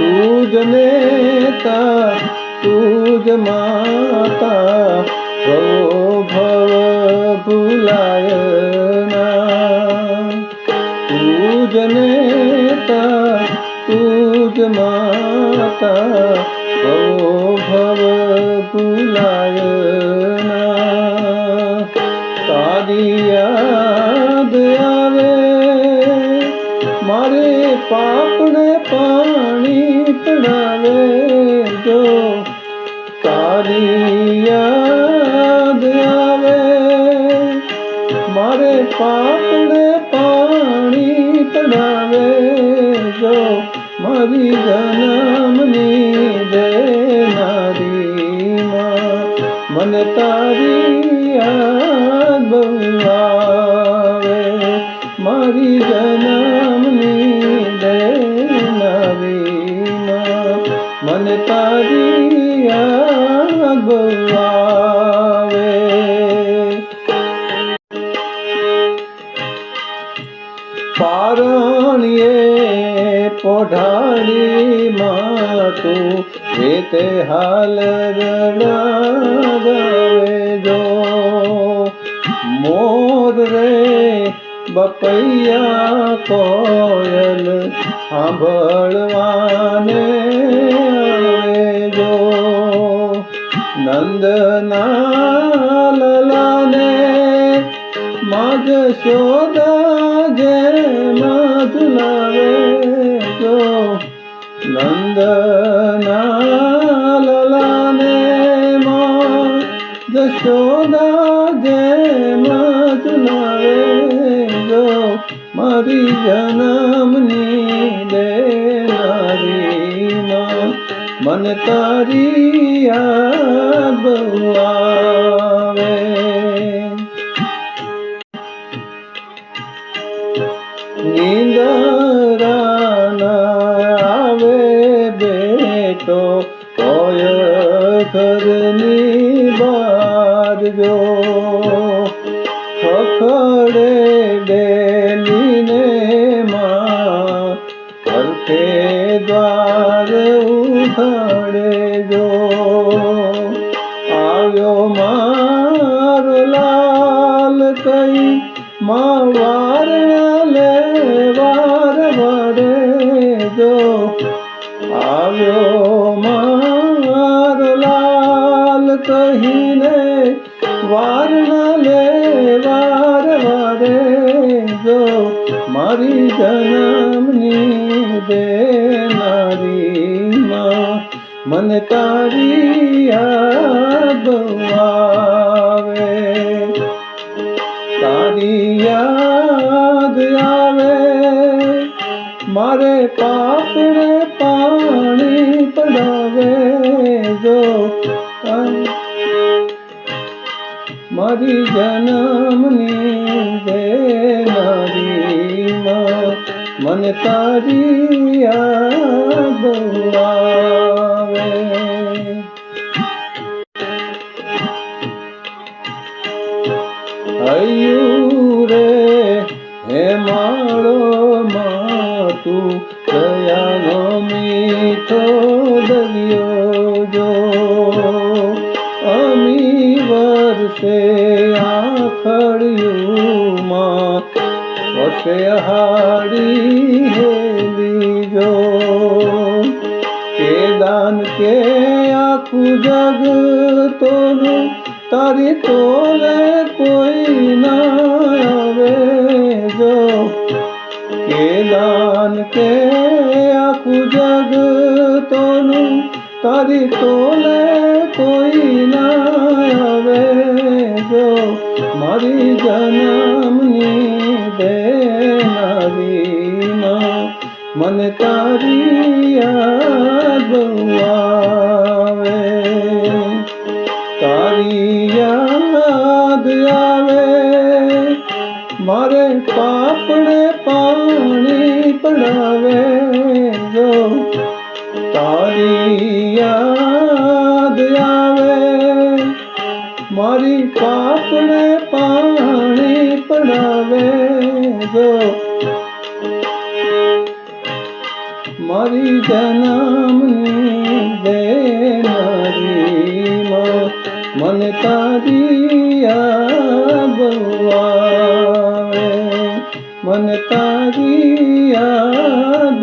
તું જ નેતા તું જ માતા ભવો ભવ ભૂલાય ના તું જ નેતા તું જ જો તારી યાદ મારે પાપને પાણી પડાવે જો મારી જન્મની દેનારી માં. મને તારી યાદ મારી જન્મની મને તારી આવે પારણીએ પોઢારી માં તું એ તે હાલ રડાવે જો. મોર રે બપૈયા કોયલ સાંભળવાને નંદના લલાને માજ શોધા જે મધુલાવે જો નંદના લલાને મગ જશોદા જે મધુલાવે જો મારી જન્મની મને તારી યાદ આવે. નિંદરા આવે બેટો કોઈ ઘરની બાર જો. પરખે દ્વાર ઉઘાડે જો. આવ્યો મારો લાલ કઈ માં વાર લે વાર વડે જો. આવ્યો મારો લાલ કહીને વાર લે વાર વડે જો. મારી જન્મની દેનારી માં. મને તારી યાદ આવે. તારી યાદ આવે. મારે પાપડે પાણી પડાવે જો. મારી જન્મની દેનારી માં. મને તારી યાદ આવે. હૈયું રે હે માળો માં તું કયાનો મીઠો દરિયો જો. અમી વર્ષે આખડ્યું માં વર્ષે હાડી હેલી જો કે દાન કે આખું જગ તોનું તારી તોલે કોઈ ના આવે જો કે દાન કે આખું જગ તોનું તારી તોલે કોઈ ના આવે જો મારી મને તારી યાદ આવે. તારી યાદ આવે. મારે પાપડે પાણી પડાવે. જો તારી યાદ આવે. મારી પાપડે મારી જન્મની દેનારીમાં મને તારી યાદ બહુ આવે મને તારી યાદ